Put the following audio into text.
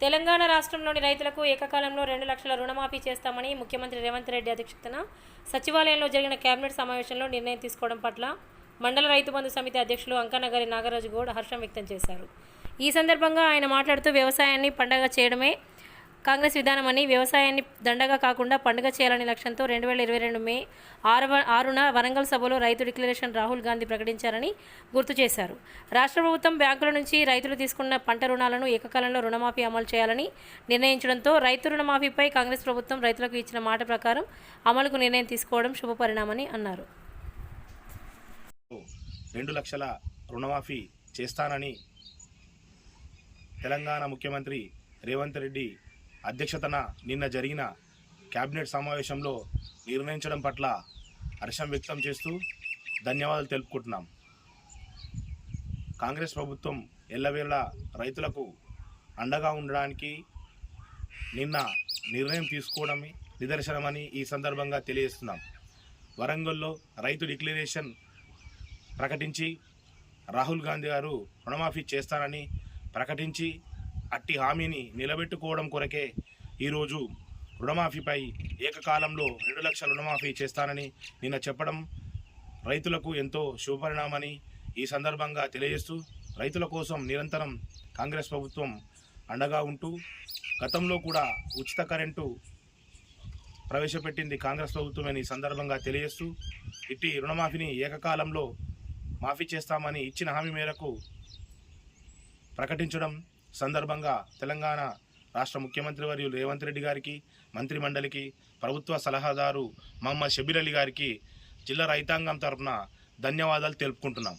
తెలంగాణ రాష్ట్రంలోని రైతులకు ఏకకాలంలో రెండు లక్షల రుణమాఫీ చేస్తామని ముఖ్యమంత్రి రేవంత్ రెడ్డి అధ్యక్షతన సచివాలయంలో జరిగిన కేబినెట్ సమావేశంలో నిర్ణయం తీసుకోవడం పట్ల మండల రైతు బంధు సమితి అధ్యక్షులు అంకనగరి నాగరాజు గౌడ్ హర్షం వ్యక్తం చేశారు. ఈ సందర్భంగా ఆయన మాట్లాడుతూ వ్యవసాయాన్ని పండగ చేయడమే కాంగ్రెస్ విధానమని వ్యవసాయాన్ని దండగా కాకుండా పండుగ చేయాలనే లక్ష్యంతో రెండు వేల ఇరవై రెండు మే ఆరు ఆరున వరంగల్ సభలో రైతు డిక్లరేషన్ రాహుల్ గాంధీ ప్రకటించారని గుర్తు చేశారు. రాష్ట్ర ప్రభుత్వం బ్యాంకుల నుంచి రైతులు తీసుకున్న పంట రుణాలను ఏకకాలంలో రుణమాఫీ అమలు చేయాలని నిర్ణయించడంతో రైతు రుణమాఫీపై కాంగ్రెస్ ప్రభుత్వం రైతులకు ఇచ్చిన మాట ప్రకారం అమలుకు నిర్ణయం తీసుకోవడం శుభపరిణామని అన్నారు. రెండు లక్షల రుణమాఫీ చేస్తానని తెలంగాణ ముఖ్యమంత్రి రేవంత్ రెడ్డి అధ్యక్షతన నిన్న జరిగిన కేబినెట్ సమావేశంలో నిర్ణయించడం పట్ల హర్షం వ్యక్తం చేస్తూ ధన్యవాదాలు తెలుపుకుంటున్నాం. కాంగ్రెస్ ప్రభుత్వం ఎల్లవేళ రైతులకు అండగా ఉండడానికి నిన్న నిర్ణయం తీసుకోవడమే నిదర్శనమని ఈ సందర్భంగా తెలియజేస్తున్నాం. వరంగల్లో రైతు డిక్లరేషన్ ప్రకటించి రాహుల్ గాంధీ గారు రుణమాఫీ చేస్తానని ప్రకటించి అట్టి హామీని నిలబెట్టుకోవడం కొరకే ఈరోజు రుణమాఫీపై ఏకకాలంలో రెండు లక్షల రుణమాఫీ చేస్తానని నిన్న చెప్పడం రైతులకు ఎంతో శుభపరిణామని ఈ సందర్భంగా తెలియజేస్తూ రైతుల కోసం నిరంతరం కాంగ్రెస్ ప్రభుత్వం అండగా ఉంటూ గతంలో కూడా ఉచిత కరెంటు ప్రవేశపెట్టింది కాంగ్రెస్ ప్రభుత్వం అని సందర్భంగా తెలియజేస్తూ ఇట్టి రుణమాఫీని ఏకకాలంలో మాఫీ చేస్తామని ఇచ్చిన హామీ మేరకు ప్రకటించడం సందర్భంగా తెలంగాణ రాష్ట్ర ముఖ్యమంత్రి వర్యులు రేవంత్ రెడ్డి గారికి మంత్రి మండలికి ప్రభుత్వ సలహాదారు మహమ్మద్ షబీర్ అలీ గారికి జిల్లా రైతాంగం తరపున ధన్యవాదాలు తెలుపుకుంటున్నాం.